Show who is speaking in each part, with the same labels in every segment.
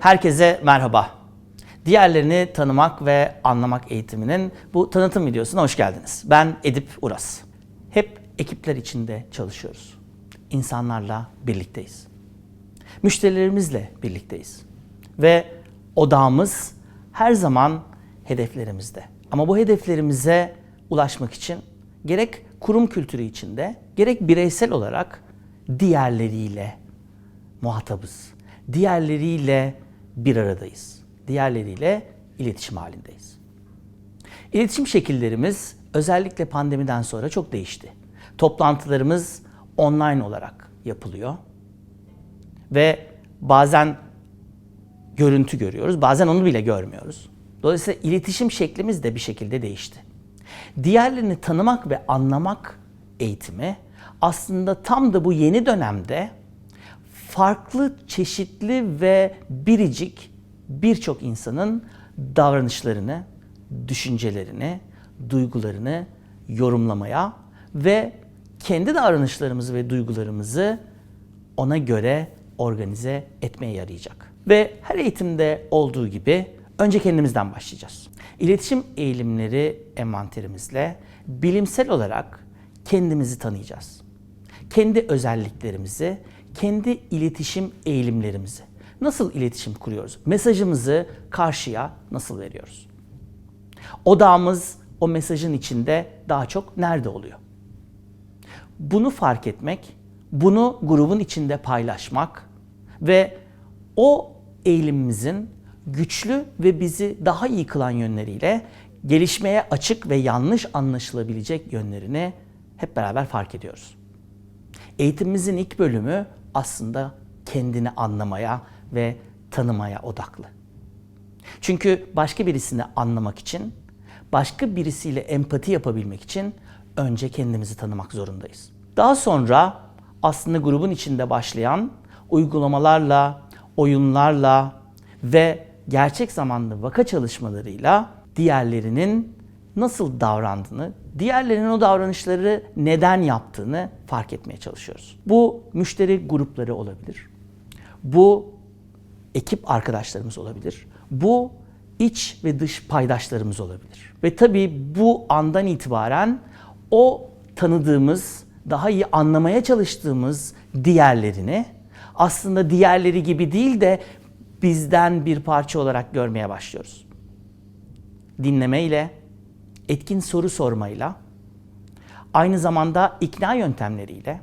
Speaker 1: Herkese merhaba. Diğerlerini tanımak ve anlamak eğitiminin bu tanıtım videosuna hoş geldiniz. Ben Edip Uras. Hep ekipler içinde çalışıyoruz. İnsanlarla birlikteyiz. Müşterilerimizle birlikteyiz. Ve odağımız her zaman hedeflerimizde. Ama bu hedeflerimize ulaşmak için gerek kurum kültürü içinde gerek bireysel olarak diğerleriyle muhatabız. Diğerleriyle bir aradayız. Diğerleriyle iletişim halindeyiz. İletişim şekillerimiz özellikle pandemiden sonra çok değişti. Toplantılarımız online olarak yapılıyor. Ve bazen görüntü görüyoruz, bazen onu bile görmüyoruz. Dolayısıyla iletişim şeklimiz de bir şekilde değişti. Diğerlerini tanımak ve anlamak eğitimi aslında tam da bu yeni dönemde farklı, çeşitli ve biricik birçok insanın davranışlarını, düşüncelerini, duygularını yorumlamaya ve kendi davranışlarımızı ve duygularımızı ona göre organize etmeye yarayacak. Ve her eğitimde olduğu gibi önce kendimizden başlayacağız. İletişim eğilimleri envanterimizle bilimsel olarak kendimizi tanıyacağız. Kendi özelliklerimizi, kendi iletişim eğilimlerimizi. Nasıl iletişim kuruyoruz? Mesajımızı karşıya nasıl veriyoruz? Odağımız o mesajın içinde daha çok nerede oluyor? Bunu fark etmek, bunu grubun içinde paylaşmak ve o eğilimimizin güçlü ve bizi daha iyi kılan yönleriyle gelişmeye açık ve yanlış anlaşılabilecek yönlerini hep beraber fark ediyoruz. Eğitimimizin ilk bölümü aslında kendini anlamaya ve tanımaya odaklı. Çünkü başka birisini anlamak için, başka birisiyle empati yapabilmek için önce kendimizi tanımak zorundayız. Daha sonra aslında grubun içinde başlayan uygulamalarla, oyunlarla ve gerçek zamanlı vaka çalışmalarıyla diğerlerinin nasıl davrandığını, diğerlerinin o davranışları neden yaptığını fark etmeye çalışıyoruz. Bu müşteri grupları olabilir. Bu ekip arkadaşlarımız olabilir. Bu iç ve dış paydaşlarımız olabilir. Ve tabii bu andan itibaren o tanıdığımız, daha iyi anlamaya çalıştığımız diğerlerini aslında diğerleri gibi değil de bizden bir parça olarak görmeye başlıyoruz. Dinlemeyle, etkin soru sormayla, aynı zamanda ikna yöntemleriyle,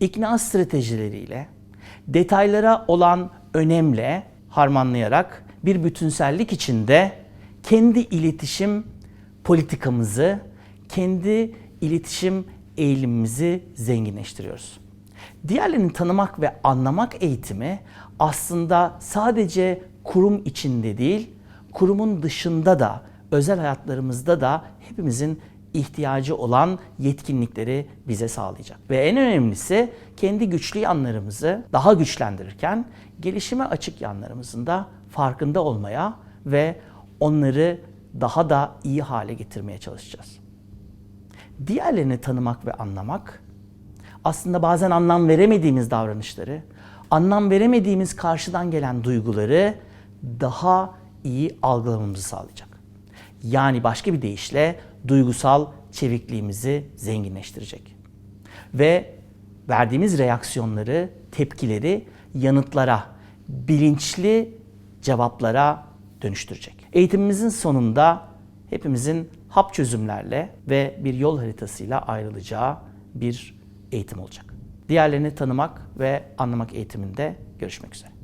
Speaker 1: ikna stratejileriyle, detaylara olan önemle harmanlayarak bir bütünsellik içinde kendi iletişim politikamızı, kendi iletişim eğilimimizi zenginleştiriyoruz. Diğerlerini tanımak ve anlamak eğitimi aslında sadece kurum içinde değil, kurumun dışında da, özel hayatlarımızda da hepimizin ihtiyacı olan yetkinlikleri bize sağlayacak. Ve en önemlisi kendi güçlü yanlarımızı daha güçlendirirken gelişime açık yanlarımızın da farkında olmaya ve onları daha da iyi hale getirmeye çalışacağız. Diğerlerini tanımak ve anlamak aslında bazen anlam veremediğimiz davranışları, anlam veremediğimiz karşıdan gelen duyguları daha iyi algılamamızı sağlayacak. Yani başka bir deyişle duygusal çevikliğimizi zenginleştirecek. Ve verdiğimiz reaksiyonları, tepkileri yanıtlara, bilinçli cevaplara dönüştürecek. Eğitimimizin sonunda hepimizin hap çözümlerle ve bir yol haritasıyla ayrılacağı bir eğitim olacak. Diğerlerini tanımak ve anlamak eğitiminde görüşmek üzere.